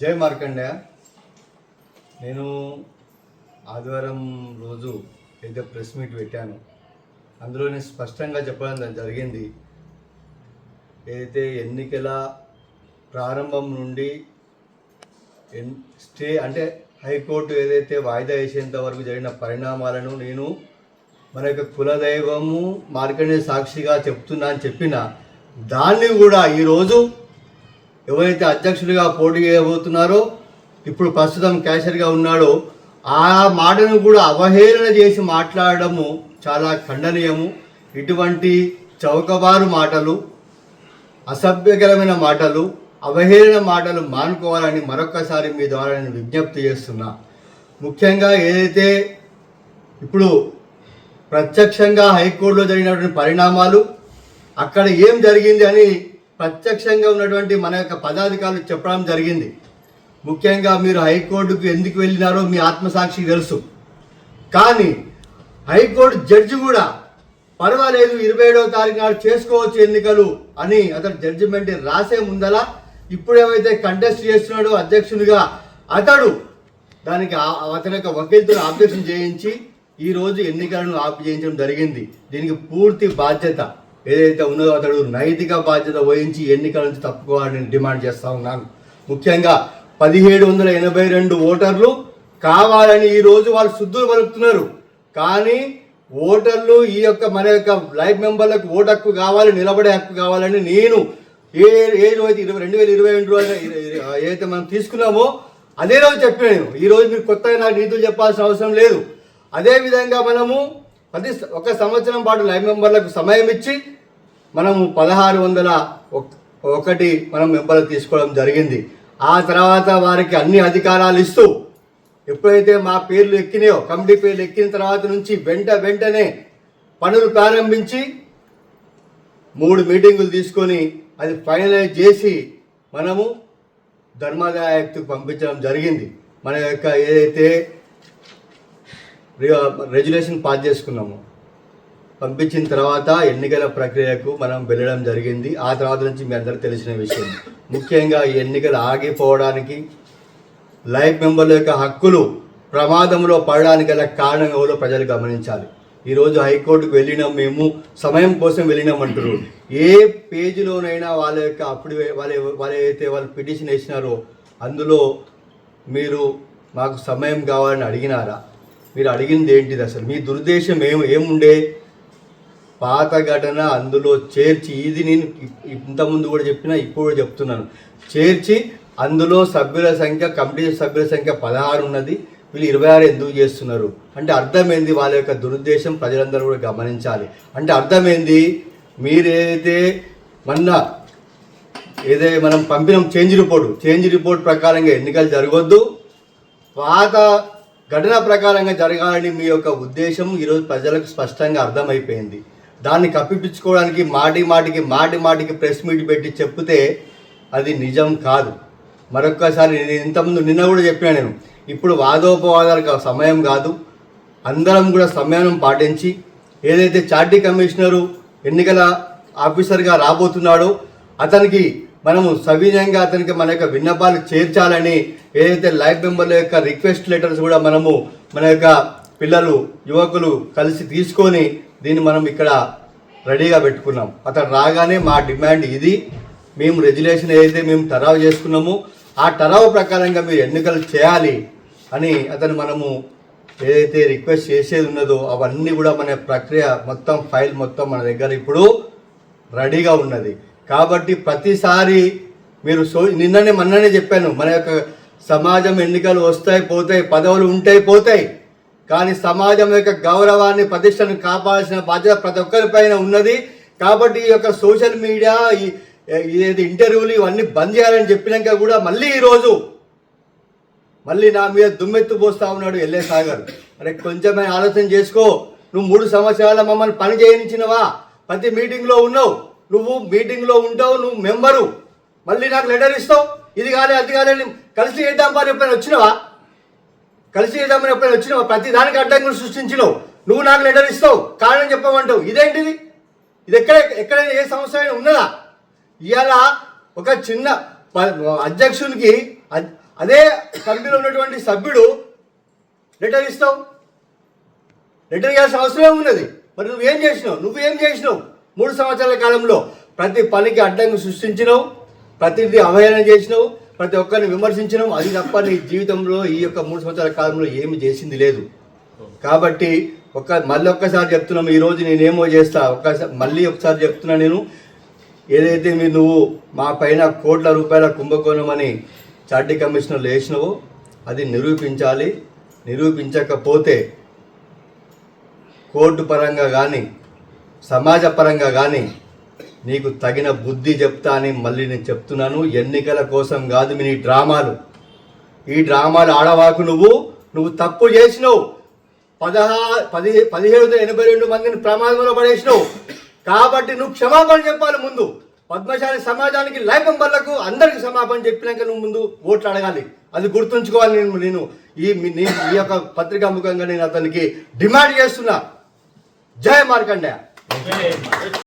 జై మార్కండేయ. నేను ఆదివారం రోజు ఏదో ప్రెస్ మీట్ పెట్టాను. అందులో నేను స్పష్టంగా చెప్పడం జరిగింది. ఏదైతే ఎన్నికల ప్రారంభం నుండి ఎన్ స్టే అంటే హైకోర్టు ఏదైతే వాయిదా వేసేంత వరకు జరిగిన పరిణామాలను నేను మన యొక్క కులదైవము మార్కండే సాక్షిగా చెప్తున్నా అని చెప్పిన దాన్ని కూడా ఈరోజు ఎవరైతే అధ్యక్షుడిగా పోటీ చేయబోతున్నారో ఇప్పుడు ప్రస్తుతం క్యాషర్గా ఉన్నాడో ఆ మాటను కూడా అవహేళన చేసి మాట్లాడడము చాలా ఖండనీయము. ఇటువంటి చౌకబారు మాటలు అసభ్యకరమైన మాటలు అవహేళన మాటలు మానుకోవాలని మరొక్కసారి మీ ద్వారా నేను విజ్ఞప్తి చేస్తున్నా. ముఖ్యంగా ఏదైతే ఇప్పుడు ప్రత్యక్షంగా హైకోర్టులో జరిగినటువంటి పరిణామాలు అక్కడ ఏం జరిగింది అని ప్రత్యక్షంగా ఉన్నటువంటి మన యొక్క పదాధికారులు చెప్పడం జరిగింది. ముఖ్యంగా మీరు హైకోర్టుకు ఎందుకు వెళ్ళినారో మీ ఆత్మసాక్షికి తెలుసు. కానీ హైకోర్టు జడ్జి కూడా పర్వాలేదు ఇరవై ఏడవ తారీఖు నాడు చేసుకోవచ్చు ఎన్నికలు అని అతడు జడ్జిమెంట్ రాసే ముందల ఇప్పుడు ఏమైతే కంటెస్ట్ చేస్తున్నాడో అధ్యక్షునిగా అతడు దానికి అతని యొక్క వకీల్తో ఆబ్జెక్షన్ చేయించి ఈ రోజు ఎన్నికలను ఆపి చేయించడం జరిగింది. దీనికి పూర్తి బాధ్యత. ఏదైతే ఉన్నదో అతడు నైతిక బాధ్యత వహించి ఎన్నికల నుంచి తప్పుకోవాలని డిమాండ్ చేస్తా ఉన్నాను. ముఖ్యంగా పదిహేడు వందల ఎనభై రెండు ఓటర్లు కావాలని ఈరోజు వాళ్ళు శుద్ధులు పలుకుతున్నారు. కానీ ఓటర్లు ఈ యొక్క మన యొక్క లైఫ్ మెంబర్లకు ఓటు హక్కు కావాలి నిలబడే హక్కు కావాలని నేను ఏ ఏ రోజు ఇరవై రెండు వేల ఇరవై రెండు రోజున ఏదైతే మనం తీసుకున్నామో అదే రోజు చెప్పాను ఈరోజు మీరు కొత్తగా నాకు నీతులు చెప్పాల్సిన అవసరం లేదు. అదే విధంగా మనము ప్రతి ఒక సంవత్సరం పాటు లైవ్ మెంబర్లకు సమయం ఇచ్చి మనము పదహారు వందల ఒకటి మనం మెంబర్లు తీసుకోవడం జరిగింది. ఆ తర్వాత వారికి అన్ని అధికారాలు ఇస్తూ ఎప్పుడైతే మా పేర్లు ఎక్కినాయో కమిటీ పేర్లు ఎక్కిన తర్వాత నుంచి వెంట వెంటనే పనులు ప్రారంభించి మూడు మీటింగులు తీసుకొని అది ఫైనలైజ్ చేసి మనము ధర్మాదాయ పంపించడం జరిగింది. మన యొక్క ఏదైతే రెగ్యులేషన్ పాస్ చేసుకున్నాము. పంపించిన తర్వాత ఎన్నికల ప్రక్రియకు మనం వెళ్ళడం జరిగింది. ఆ తర్వాత నుంచి మీ అందరికీ తెలిసిన విషయం. ముఖ్యంగా ఈ ఎన్నికలు ఆగిపోవడానికి లైఫ్ మెంబర్ల యొక్క హక్కులు ప్రమాదంలో పడడానికి గల కారణం ఎవరో ప్రజలు గమనించాలి. ఈరోజు హైకోర్టుకు వెళ్ళినాం మేము సమయం కోసం వెళ్ళినాం అంటారు ఏ పేజీలోనైనా వాళ్ళ యొక్క అప్పుడు వాళ్ళ వాళ్ళు ఏదైతే వాళ్ళు పిటిషన్ వేసినారో అందులో మీరు మాకు సమయం కావాలని అడిగినారా? మీరు అడిగింది ఏంటిది అసలు? మీ దురుద్దేశం ఏం ఏముండే? పాత ఘటన అందులో చేర్చి ఇది నేను ఇంతకుముందు కూడా చెప్పినా ఇప్పుడు కూడా చెప్తున్నాను. చేర్చి అందులో సభ్యుల సంఖ్య కమిటీ సభ్యుల సంఖ్య పదహారు ఉన్నది. వీళ్ళు ఇరవై ఆరు ఎందుకు చేస్తున్నారు? అంటే అర్థమైంది వాళ్ళ యొక్క దురుద్దేశం ప్రజలందరూ కూడా గమనించాలి. అంటే అర్థమైంది మీరు మొన్న ఏదైతే మనం పంపినాం చేంజ్ రిపోర్ట్ చేంజ్ రిపోర్ట్ ప్రకారంగా ఎన్నికలు జరగొద్దు. పాత ఘటన ప్రకారంగా జరగాలని మీ యొక్క ఉద్దేశం ఈరోజు ప్రజలకు స్పష్టంగా అర్థమైపోయింది. దాన్ని కప్పిపించుకోవడానికి మాటి మాటికి మాటి మాటికి ప్రెస్ మీట్ పెట్టి చెప్తే అది నిజం కాదు. మరొక్కసారి నేను ఇంతకుముందు నిన్న కూడా చెప్పినా నేను ఇప్పుడు వాదోపవాదాలకు సమయం కాదు. అందరం కూడా సమయం పాటించి ఏదైతే చార్టీ కమిషనరు ఎన్నికల ఆఫీసర్గా రాబోతున్నాడో అతనికి మనము సవినయంగా అతనికి మన యొక్క విన్నపాలు చేర్చాలని ఏదైతే లైఫ్ మెంబర్ల యొక్క రిక్వెస్ట్ లెటర్స్ కూడా మనము మన యొక్క పిల్లలు యువకులు కలిసి తీసుకొని దీన్ని మనం ఇక్కడ రెడీగా పెట్టుకున్నాం. అతను రాగానే మా డిమాండ్ ఇది. మేము రెజ్యులేషన్ ఏదైతే మేము టరావు చేసుకున్నామో ఆ టరావు ప్రకారంగా మీరు ఎన్నికలు చేయాలి అని అతను మనము ఏదైతే రిక్వెస్ట్ చేసేది ఉన్నదో అవన్నీ కూడా మన ప్రక్రియ మొత్తం ఫైల్ మొత్తం మన దగ్గర ఇప్పుడు రెడీగా ఉన్నది. కాబట్టి ప్రతిసారి మీరు సో నిన్ననే మొన్ననే చెప్పాను మన యొక్క సమాజం ఎన్నికలు వస్తాయి పోతాయి పదవులు ఉంటాయి పోతాయి. కానీ సమాజం యొక్క గౌరవాన్ని ప్రతిష్టను కాపాడాల్సిన బాధ్యత ప్రతి ఒక్కరిపైన ఉన్నది. కాబట్టి ఈ యొక్క సోషల్ మీడియా ఈ ఏది ఇంటర్వ్యూలు ఇవన్నీ బంద్ చేయాలని చెప్పినాక కూడా మళ్ళీ ఈరోజు మళ్ళీ నా మీద దుమ్మెత్తు పోస్తా ఉన్నాడు ఎల్ఏ సాగర్. అరే కొంచెమే ఆలోచన చేసుకో. నువ్వు మూడు సంవత్సరాల మమ్మల్ని పని చేయించినవా? ప్రతి మీటింగ్లో ఉన్నావు. నువ్వు మీటింగ్లో ఉంటావు నువ్వు మెంబరు. మళ్ళీ నాకు లెటర్ ఇస్తావు. ఇది కానీ అది కానీ కలిసి చేద్దాం పని ఎప్పుడైనా వచ్చినవా? కలిసి చేద్దామని ఎప్పుడైనా వచ్చినావా? ప్రతి దానికి అడ్డంకులు సృష్టించినావు. నువ్వు నాకు లెటర్ ఇస్తావు. కారణం చెప్పమంటావు. ఇదేంటిది? ఇది ఎక్కడ ఎక్కడైనా ఏ సమస్య అయినా ఉన్నదా? ఇవాళ ఒక చిన్న అధ్యక్షునికి అదే కమిటీలో ఉన్నటువంటి సభ్యుడు లెటర్ ఇస్తావు. లెటర్ ఇవ్వాల్సిన అవసరం ఉన్నది మరి నువ్వేం చేసినావు? నువ్వేం చేసినావు? మూడు సంవత్సరాల కాలంలో ప్రతి పనికి అడ్డంకి సృష్టించినావు ప్రతిదీ అవహేళన చేసినావు ప్రతి ఒక్కరిని విమర్శించినాం అది తప్ప నీ జీవితంలో ఈ యొక్క మూడు సంవత్సరాల కాలంలో ఏమి చేసింది లేదు. కాబట్టి ఒక్క మళ్ళీ ఒక్కసారి చెప్తున్నాము ఈరోజు నేనేమో చేస్తా ఒక్కసారి మళ్ళీ ఒకసారి చెప్తున్నా నేను. ఏదైతే మీరు నువ్వు మా పైన కోట్ల రూపాయల కుంభకోణం అని చార్టీ కమిషనర్లు వేసినావో అది నిరూపించాలి. నిరూపించకపోతే కోర్టు పరంగా కానీ సమాజపరంగా కానీ నీకు తగిన బుద్ధి చెప్తా అని మళ్ళీ నేను చెప్తున్నాను. ఎన్నికల కోసం కాదు మీ నీ డ్రామాలు. ఈ డ్రామాలు ఆడవాకు నువ్వు నువ్వు తప్పు చేసినావు. పదహా పది పదిహేడు వందల ఎనభై రెండు మందిని ప్రమాదంలో పడేసినావు. కాబట్టి నువ్వు క్షమాపణ చెప్పాలి ముందు. పద్మశాలి సమాజానికి లైఫ్ బళ్ళకు అందరికి క్షమాపణ చెప్పినాక నువ్వు ముందు ఓట్లు అడగాలి. అది గుర్తుంచుకోవాలి నేను నేను ఈ ఈ యొక్క పత్రికా ముఖంగా నేను అతనికి డిమాండ్ చేస్తున్నా. జయ Thank you.